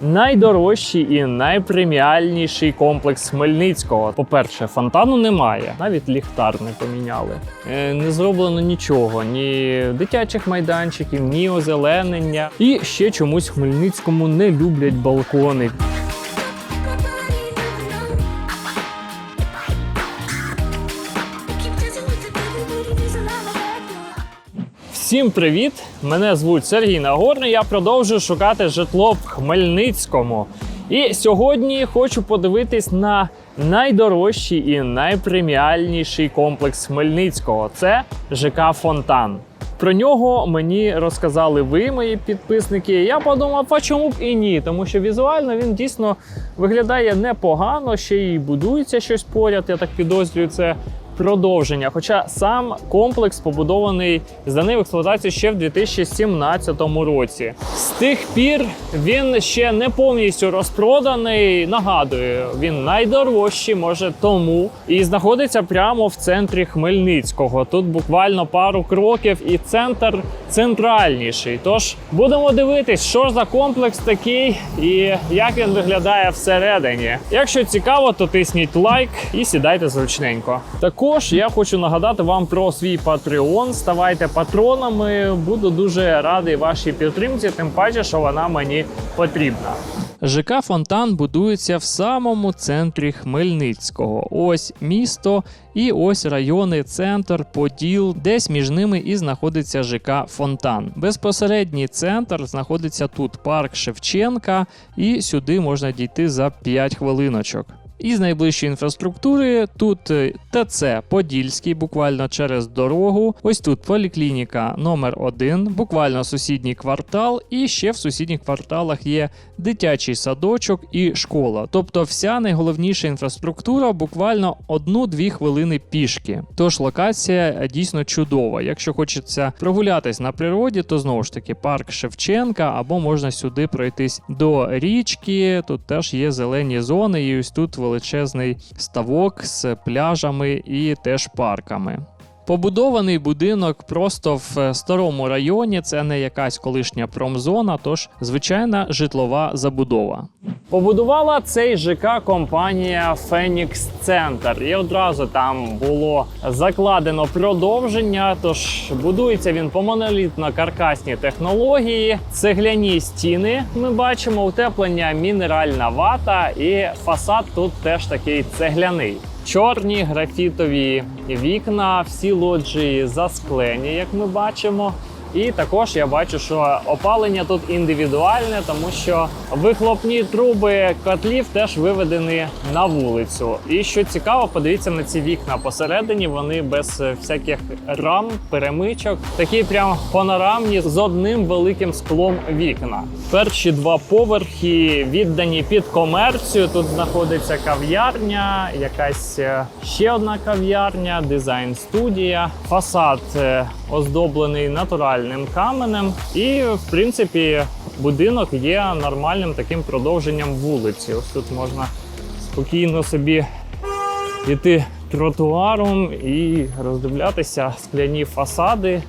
Найдорожчий і найпреміальніший комплекс Хмельницького. По-перше, фонтану немає, навіть ліхтар не поміняли. Е, Не зроблено нічого, ні дитячих майданчиків, ні озеленення. І ще чомусь Хмельницькому не люблять балкони. Всім привіт! Мене звуть Сергій Нагорний. Я продовжую шукати житло в Хмельницькому. І сьогодні хочу подивитись на найдорожчий і найпреміальніший комплекс Хмельницького. Це ЖК Фонтан. Про нього мені розказали ви, мої підписники. Я подумав, а чому б і ні? Тому що візуально він дійсно виглядає непогано, ще й будується щось поряд. Я так підозрюю, це продовження. Хоча сам комплекс побудований, зданий в експлуатацію ще в 2017 році. З тих пір він ще не повністю розпроданий. Нагадую, він найдорожчий, може тому, і знаходиться прямо в центрі Хмельницького. Тут буквально пару кроків, і центр центральніший. Тож будемо дивитись, що за комплекс такий і як він виглядає всередині. Якщо цікаво, то тисніть лайк і сідайте зручненько. Також я хочу нагадати вам про свій Patreon. Ставайте патронами. Буду дуже радий вашій підтримці, тим паче, що вона мені потрібна. ЖК Фонтан будується в самому центрі Хмельницького. Ось місто і ось райони, центр, Поділ. Десь між ними і знаходиться ЖК Фонтан. Безпосередній центр знаходиться тут парк Шевченка, і сюди можна дійти за 5 хвилиночок. Із найближчої інфраструктури тут е, ТЦ Подільський, буквально через дорогу. Ось тут поліклініка номер 1 буквально сусідній квартал, і ще в сусідніх кварталах є дитячий садочок і школа. Тобто вся найголовніша інфраструктура буквально 1-2 хвилини пішки. Тож локація е, дійсно чудова. Якщо хочеться прогулятись на природі, то знову ж таки парк Шевченка, або можна сюди пройтись до річки. Тут теж є зелені зони, і ось тут величезний ставок з пляжами і теж парками. Побудований будинок просто в е, старому районі. Це не якась колишня промзона, тож звичайна житлова забудова. Побудувала цей ЖК компанія Phoenix Center. І одразу там було закладено продовження. Тож будується він по монолітно-каркасній технології, цегляні стіни. Ми бачимо утеплення мінеральна вата, і фасад тут теж такий цегляний. Чорні графітові вікна, всі лоджії засклені, як ми бачимо. І також я бачу, що опалення тут індивідуальне, тому що вихлопні труби котлів теж виведені на вулицю. І що цікаво, подивіться на ці вікна посередині. Вони без е, всяких рам, перемичок, такі прям панорамні з одним великим склом вікна. Перші два поверхи віддані під комерцію. Тут знаходиться кав'ярня, якась е, ще одна кав'ярня, дизайн-студія. Фасад е, оздоблений натуральним каменем. І, в принципі, будинок є нормальним таким продовженням вулиці. Ось тут можна спокійно собі йти тротуаром і роздивлятися скляні фасади.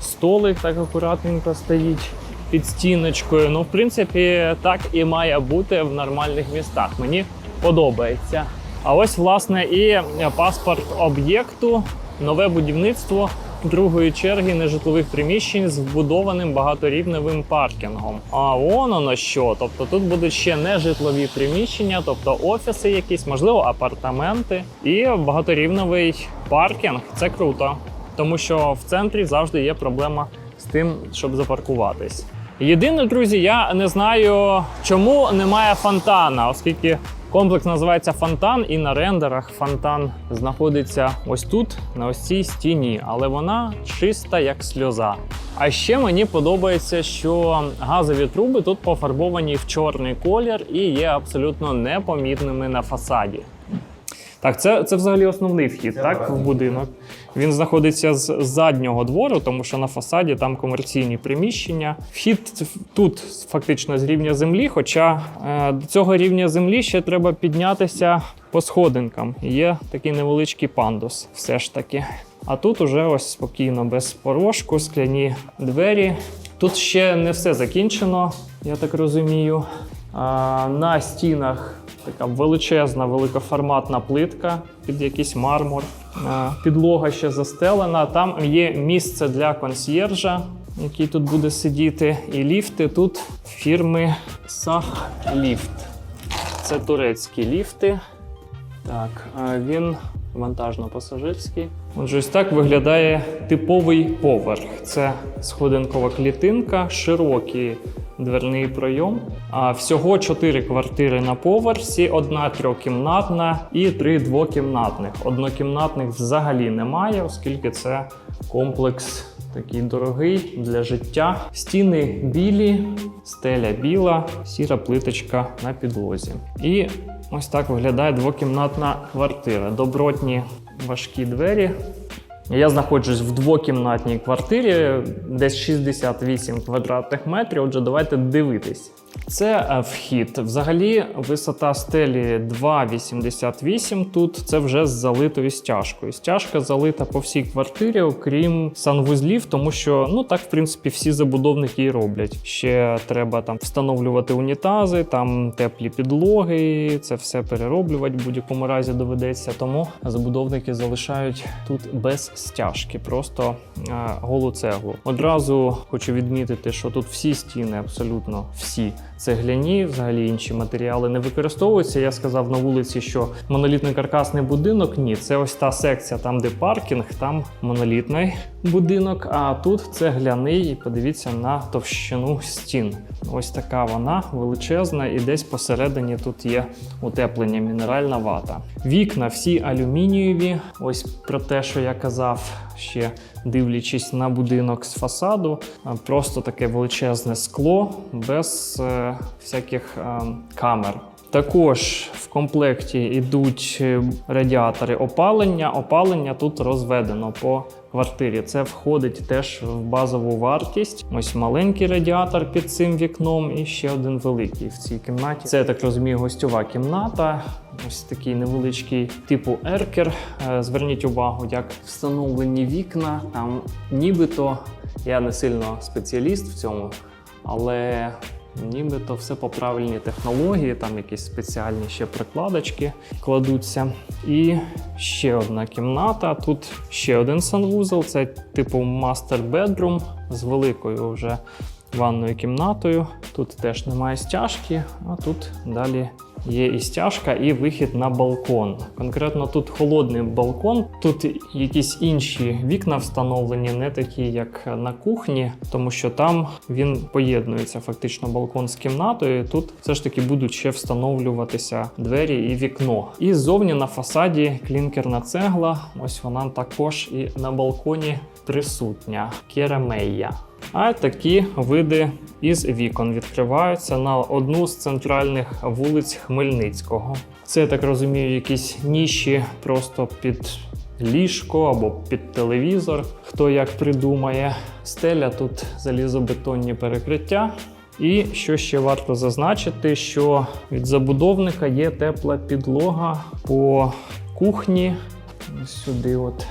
Столик так акуратненько стоїть під стіночкою. Ну, в принципі, так і має бути в нормальних містах. Мені подобається. А ось, власне, і паспорт об'єкту, нове будівництво другої черги нежитлових приміщень з вбудованим багаторівневим паркінгом. А вон воно що. Тобто тут будуть ще нежитлові приміщення, тобто офіси, якісь, можливо, апартаменти і багаторівневий паркінг. Це круто, тому що в центрі завжди є проблема з тим, щоб запаркуватись. Єдине, друзі, я не знаю, чому немає фонтана, оскільки комплекс називається фонтан, і на рендерах фонтан знаходиться ось тут, на ось цій стіні, але вона чиста як сльоза. А ще мені подобається, що газові труби тут пофарбовані в чорний колір і є абсолютно непомітними на фасаді. Так, це, це взагалі основний вхід, так, в будинок. Він знаходиться з заднього двору, тому що на фасаді там комерційні приміщення. Вхід тут фактично з рівня землі, хоча е, до цього рівня землі ще треба піднятися по сходинкам. Є такий невеличкий пандус, все ж таки. А тут уже ось спокійно, без порожку, скляні двері. Тут ще не все закінчено, я так розумію. А, на стінах така величезна, великоформатна плитка під якийсь мармур. Підлога ще застелена. Там є місце для консьєржа, який тут буде сидіти. І ліфти тут фірми Сах Ліфт. Це турецькі ліфти. Так, він вантажно-пасажирський. Отже, ось так виглядає типовий поверх. Це сходинкова клітинка, широкий дверний пройом. А всього чотири квартири на поверсі, одна трьохкімнатна і три двокімнатних. Однокімнатних взагалі немає, оскільки це комплекс. Такий дорогий для життя. Стіни білі, стеля біла, сіра плиточка на підлозі. І ось так виглядає двокімнатна квартира. Добротні важкі двері. Я знаходжусь в двокімнатній квартирі, десь 68 квадратних метрів. Отже, давайте дивитись. Це е, вхід. Взагалі, висота стелі 2,88 тут. Це вже з залитою стяжкою. Стяжка залита по всій квартирі, окрім санвузлів, тому що ну так, в принципі, всі забудовники і роблять. Ще треба там встановлювати унітази, там теплі підлоги. Це все перероблювати в будь-якому разі доведеться. Тому забудовники залишають тут без стяжки, просто е, голу цеглу. Одразу хочу відмітити, що тут всі стіни, абсолютно всі цегляні, взагалі інші матеріали не використовуються. Я сказав на вулиці, що монолітний каркасний будинок. Ні, це ось та секція, там де паркінг, там монолітний будинок. А тут цегляний. І подивіться на товщину стін. Ось така вона величезна, і десь посередині тут є утеплення, мінеральна вата. Вікна всі алюмінієві. Ось про те, що я казав, ще дивлячись на будинок з фасаду, просто таке величезне скло без е, всяких е, камер. Також в комплекті йдуть е, радіатори опалення. Опалення тут розведено по квартирі. Це входить теж в базову вартість. Ось маленький радіатор під цим вікном і ще один великий в цій кімнаті. Це я так розумію, гостьова кімната. Ось такий невеличкий типу еркер. Е, Зверніть увагу, як встановлені вікна. Там нібито я не сильно спеціаліст в цьому, але Нібито все по правильній технології, там якісь спеціальні ще прикладочки кладуться. І ще одна кімната. Тут ще один санвузол, це типу bedroom з великою вже ванною кімнатою. Тут теж немає стяжки, а тут далі є і стяжка, і вихід на балкон. Конкретно тут холодний балкон, тут якісь інші вікна встановлені, не такі, як на кухні, тому що там він поєднується фактично балкон з кімнатою. Тут все ж таки будуть ще встановлюватися двері і вікно. І ззовні на фасаді клінкерна цегла. Ось вона також і на балконі присутня. Керамея. А такі види із вікон відкриваються на одну з центральних вулиць Хмельницького. Це я так розумію, якісь ніші просто під ліжко або під телевізор. Хто як придумає. Стеля тут залізобетонні перекриття. І що ще варто зазначити, що від забудовника є тепла підлога по кухні. Сюди от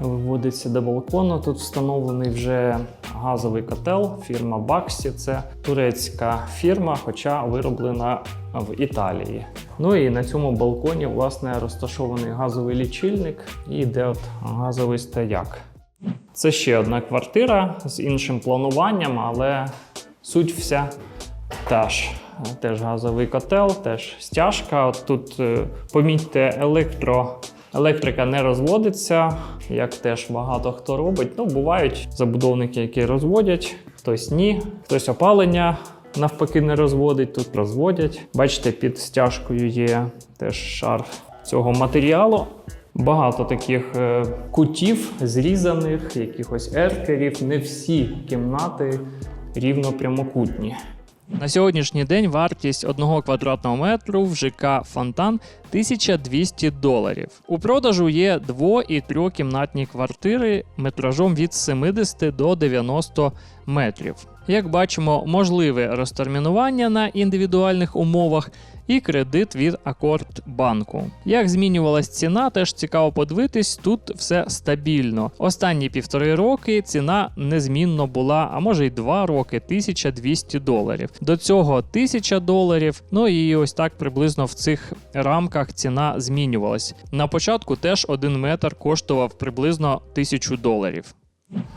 виводиться до балкону. Тут встановлений вже газовий котел фірма Баксі. Це турецька фірма, хоча вироблена в Італії. Ну і на цьому балконі власне розташований газовий лічильник і йде от газовий стояк. Це ще одна квартира з іншим плануванням, але суть вся та ж. Теж газовий котел, теж стяжка. От тут е, помітьте, електро. Електрика не розводиться, як теж багато хто робить. Ну, бувають забудовники, які розводять, хтось ні, хтось опалення навпаки не розводить, тут розводять. Бачите, під стяжкою є теж шар цього матеріалу. Багато таких е, кутів зрізаних, якихось еркерів. Не всі кімнати рівно прямокутні. На сьогоднішній день вартість одного квадратного метру в ЖК Фонтан 1200 доларів. У продажу є дво- і трьохкімнатні квартири метражом від 70 до 90 метрів. Як бачимо, можливе розтермінування на індивідуальних умовах і кредит від Акордбанку. Як змінювалась ціна, теж цікаво подивитись, тут все стабільно. Останні півтори роки ціна незмінно була, а може й два роки 1200 доларів. До цього 1000 доларів. Ну і ось так приблизно в цих рамках ціна змінювалась. На початку теж один метр коштував приблизно 1000 доларів.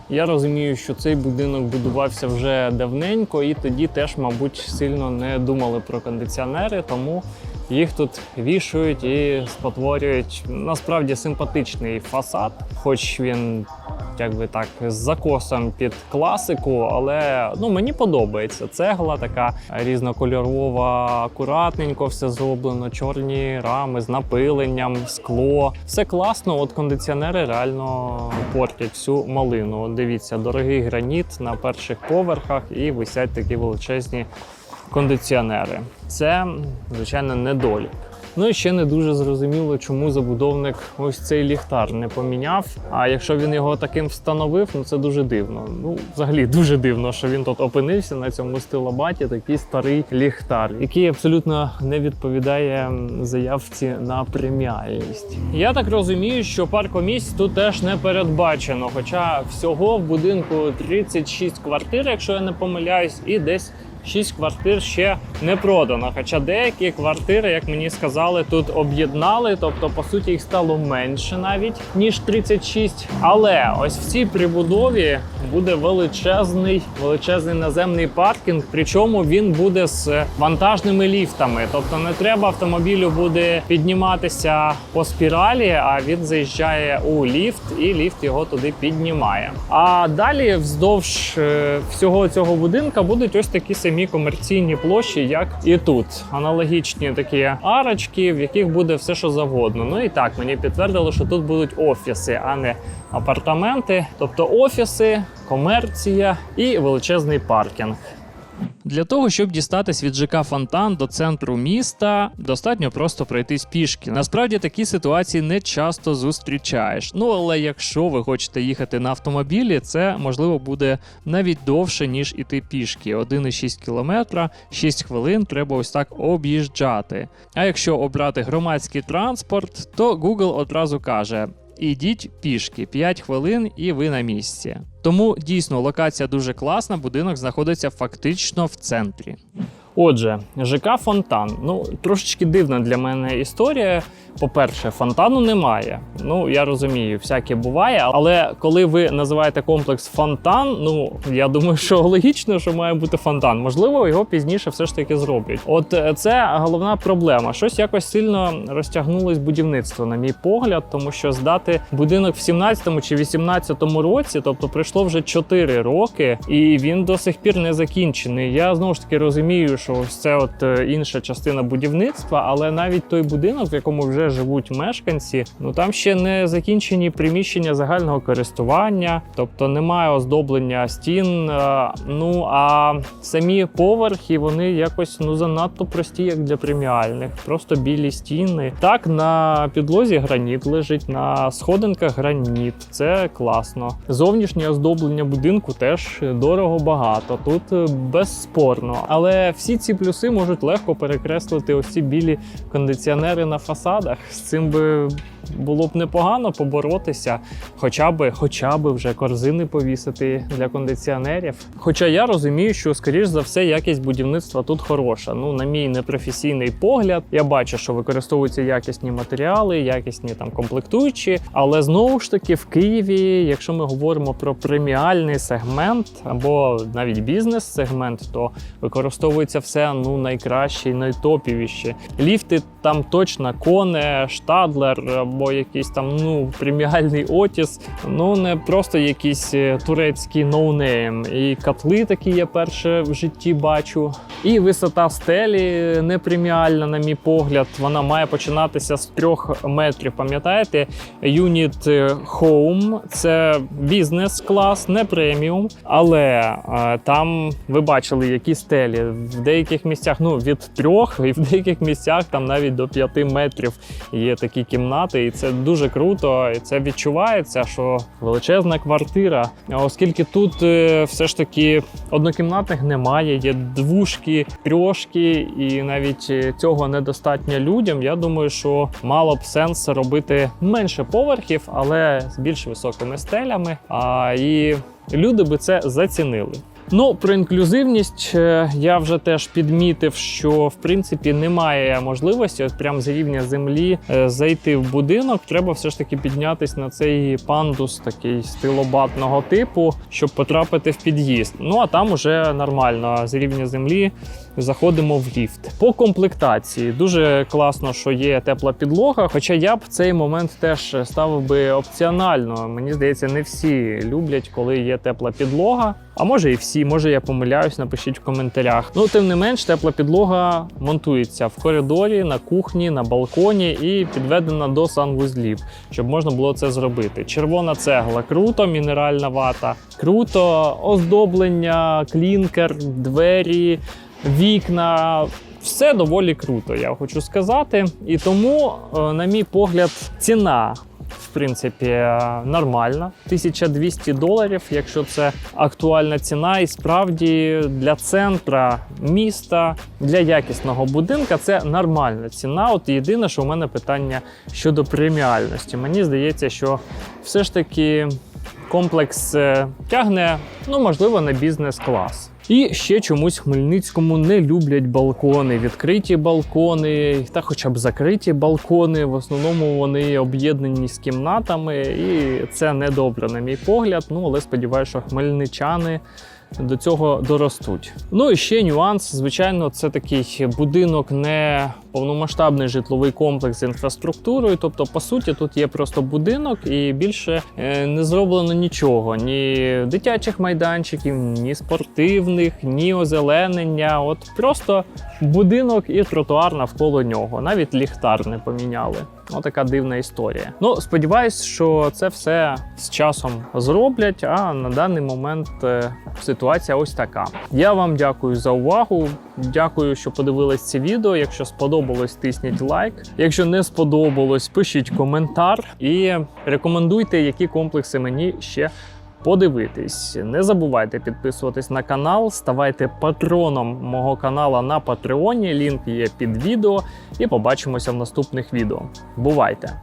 Я розумію, що цей будинок будувався вже давненько, і тоді теж, мабуть, сильно не думали про кондиціонери, тому їх тут вішають і спотворюють насправді симпатичний фасад, хоч він. Якби так з закосом під класику, але ну мені подобається. Цегла така різнокольорова, акуратненько все зроблено, чорні рами з напиленням, скло. Все класно. От кондиціонери реально портять всю малину. От дивіться, дорогий граніт на перших поверхах і висять такі величезні кондиціонери. Це, звичайно, недолік. Ну і ще не дуже зрозуміло, чому забудовник ось цей ліхтар не поміняв. А якщо він його таким встановив, ну це дуже дивно. Ну, взагалі дуже дивно, що він тут опинився на цьому стилобаті, такий старий ліхтар, який абсолютно не відповідає заявці на преміальність. Я так розумію, що паркомісць тут теж не передбачено. Хоча всього в будинку 36 квартир, якщо я не помиляюсь, і десь 6 квартир ще не продано. Хоча деякі квартири, як мені сказали, тут об'єднали, тобто, по суті, їх стало менше навіть ніж 36. Але ось в цій прибудові буде величезний, величезний наземний паркінг. Причому він буде з вантажними ліфтами. Тобто не треба автомобілю буде підніматися по спіралі, а він заїжджає у ліфт, і ліфт його туди піднімає. А далі вздовж е, всього цього будинка будуть ось такі самі комерційні площі, як і тут. Аналогічні такі арочки, в яких буде все, що завгодно. Ну і так мені підтвердили, що тут будуть офіси, а не апартаменти, тобто офіси, комерція і величезний паркінг. Для того, щоб дістатись від ЖК Фонтан до центру міста, достатньо просто пройтись пішки. Насправді такі ситуації не часто зустрічаєш. Ну але якщо ви хочете їхати на автомобілі, це можливо буде навіть довше, ніж іти пішки. 1,6 кілометра, 6 хвилин треба ось так об'їжджати. А якщо обрати громадський транспорт, то Google одразу каже. Ідіть пішки 5 хвилин, і ви на місці. Тому дійсно локація дуже класна, будинок знаходиться фактично в центрі. Отже, ЖК Фонтан. Ну, трошечки дивна для мене історія. По-перше, фонтану немає. Ну, я розумію, всяке буває. Але коли ви називаєте комплекс фонтан, ну я думаю, що логічно, що має бути фонтан. Можливо, його пізніше все ж таки зроблять. От е, це головна проблема. Щось якось сильно розтягнулось будівництво, на мій погляд, тому що здати будинок в 17-му чи 18-му році, тобто пройшло вже 4 роки, і він до сих пір не закінчений. Я знову ж таки розумію, що ось це от е, інша частина будівництва, але навіть той будинок, в якому вже живуть мешканці, ну там ще не закінчені приміщення загального користування, тобто немає оздоблення стін. е, Ну а самі поверхи вони якось ну занадто прості, як для преміальних, просто білі стіни. Так на підлозі граніт лежить, на сходинках граніт. Це класно. Зовнішнє оздоблення будинку теж дорого багато. Тут е, безспорно, але всі ці плюси можуть легко перекреслити ось ці білі кондиціонери на фасадах. З цим би було б непогано поборотися, хоча би, хоча би вже корзини повісити для кондиціонерів. Хоча я розумію, що скоріш за все якість будівництва тут хороша. Ну, на мій непрофесійний погляд, я бачу, що використовуються якісні матеріали, якісні там комплектуючі. Але знову ж таки в Києві, якщо ми говоримо про преміальний сегмент або навіть бізнес-сегмент, то використовується все ну найкраще і найтопівіше. Ліфти там точно коне, штадлер або якийсь там ну преміальний отіс. Ну не просто якийсь е, турецький ноунейм. І котли такі я перше в житті бачу. І висота стелі не преміальна, на мій погляд. Вона має починатися з трьох метрів. Пам'ятаєте, Unit Home – це бізнес-клас, не преміум. Але е, там ви бачили, які стелі в деяких місцях ну від трьох, і в деяких місцях там навіть до 5 метрів є такі кімнати. Жити, і це дуже круто. І це відчувається, що величезна квартира. Оскільки тут е, все ж таки однокімнатних немає, є двушки, трьошки, і навіть е, цього недостатньо людям. Я думаю, що мало б сенс робити менше поверхів, але з більш високими стелями. А і люди би це зацінили. Ну, про інклюзивність е, я вже теж підмітив, що в принципі немає можливості, от прямо з рівня землі е, зайти в будинок. Треба все ж таки піднятись на цей пандус, такий стилобатного типу, щоб потрапити в під'їзд. Ну а там уже нормально з рівня землі заходимо в ліфт. По комплектації дуже класно, що є тепла підлога. Хоча я б цей момент теж ставив би опціонально. Мені здається, не всі люблять, коли є тепла підлога. А може і всі, може я помиляюсь, напишіть в коментарях. Ну, тим не менш, тепла підлога монтується в коридорі, на кухні, на балконі і підведена до санвузлів, щоб можна було це зробити. Червона цегла, круто, мінеральна вата, круто, оздоблення, клінкер, двері, вікна. Все доволі круто, я хочу сказати. І тому, е, на мій погляд, ціна в принципі е, нормальна. 1200 доларів, якщо це актуальна ціна, і справді для центра міста, для якісного будинка це нормальна ціна. От єдине, що у мене питання щодо преміальності. Мені здається, що все ж таки комплекс е, тягне, ну можливо, на бізнес-клас. І ще чомусь Хмельницькому не люблять балкони, відкриті балкони, та хоча б закриті балкони. В основному вони об'єднані з кімнатами, і це недобре, на мій погляд. Ну але сподіваюся, що хмельничани. До цього доростуть. Ну і ще нюанс. Звичайно, це такий будинок, не повномасштабний житловий комплекс з інфраструктурою. Тобто, по суті, тут є просто будинок, і більше е, не зроблено нічого: ні дитячих майданчиків, ні спортивних, ні озеленення. От просто будинок і тротуар навколо нього. Навіть ліхтар не поміняли. Отака дивна історія. Ну, сподіваюсь, що це все з часом зроблять. А на даний момент е, ситуація ось така. Я вам дякую за увагу. Дякую, що подивились це відео. Якщо сподобалось, тисніть лайк. Якщо не сподобалось, пишіть коментар і рекомендуйте, які комплекси мені ще. Подивитись, не забувайте підписуватись на канал, ставайте патроном мого канала на Патреоні. Лінк є під відео. І побачимося в наступних відео. Бувайте!